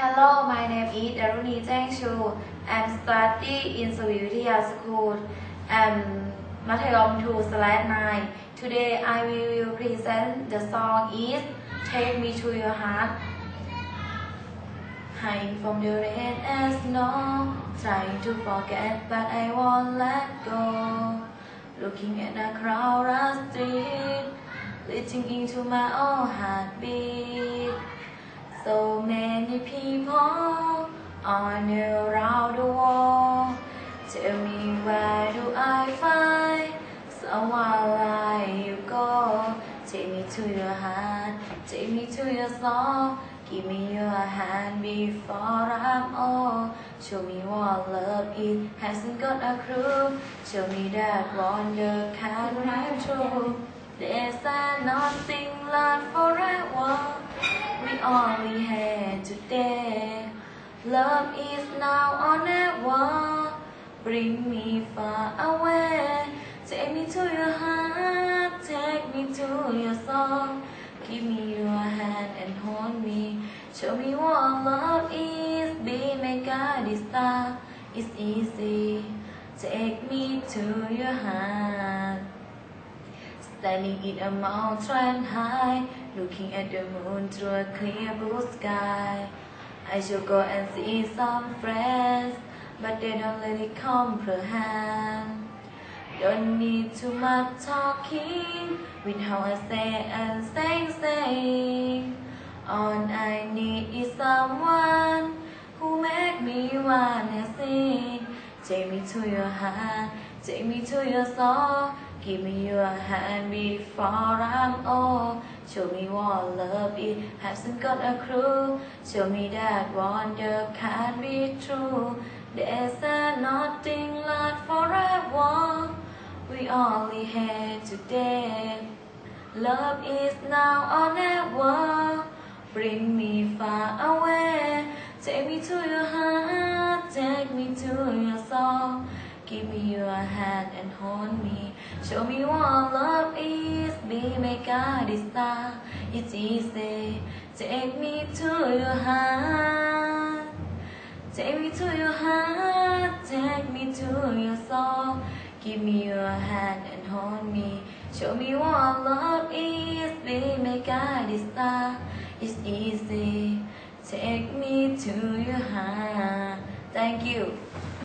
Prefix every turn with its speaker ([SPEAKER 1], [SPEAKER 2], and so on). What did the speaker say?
[SPEAKER 1] Hello, my name is Daruni Zhang I'm studying in Savitya School. Um, I'm Mathayom 2 slash 9. Today I will present the song is Take Me to Your Heart. Hide from the rain and snow, trying to forget but I won't let go. Looking at the crowded street, reaching into my own heartbeat. So many people all around the world Tell me where do I find someone like you go? Take me to your heart, take me to your soul. Give me your hand before I'm old. Show me what love is, hasn't got a clue. Show me that wonder can rhyme true There's nothing left forever All we had today Love is now or never Bring me far away. Take me to your heart. Take me to your soul. Give me your hand and hold me. Show me what love is. Be my guiding star. It's easy. Take me to your heart Standing in a mountain high Looking at the moon through a clear blue sky. I should go and see some friends But they don't really comprehend. Don't need too much talking With how I say and saying, saying. All I need is someone Who make me wanna sing. Take me to your heart Take me to your soul Give me your hand before I'm old Show me what love is, hasn't got a clue Show me that wonder can't be true There's nothing left forever We only had today Love is now or never Bring me far away Take me to your heart, take me to your soul Give me your hand and hold me Show me what love is Be my guiding star It's easy. Take me to your heart. Take me to your heart. Take me to your soul. Give me your hand and hold me. Show me what love is Be my guiding star It's easy. Take me to your heart. Thank you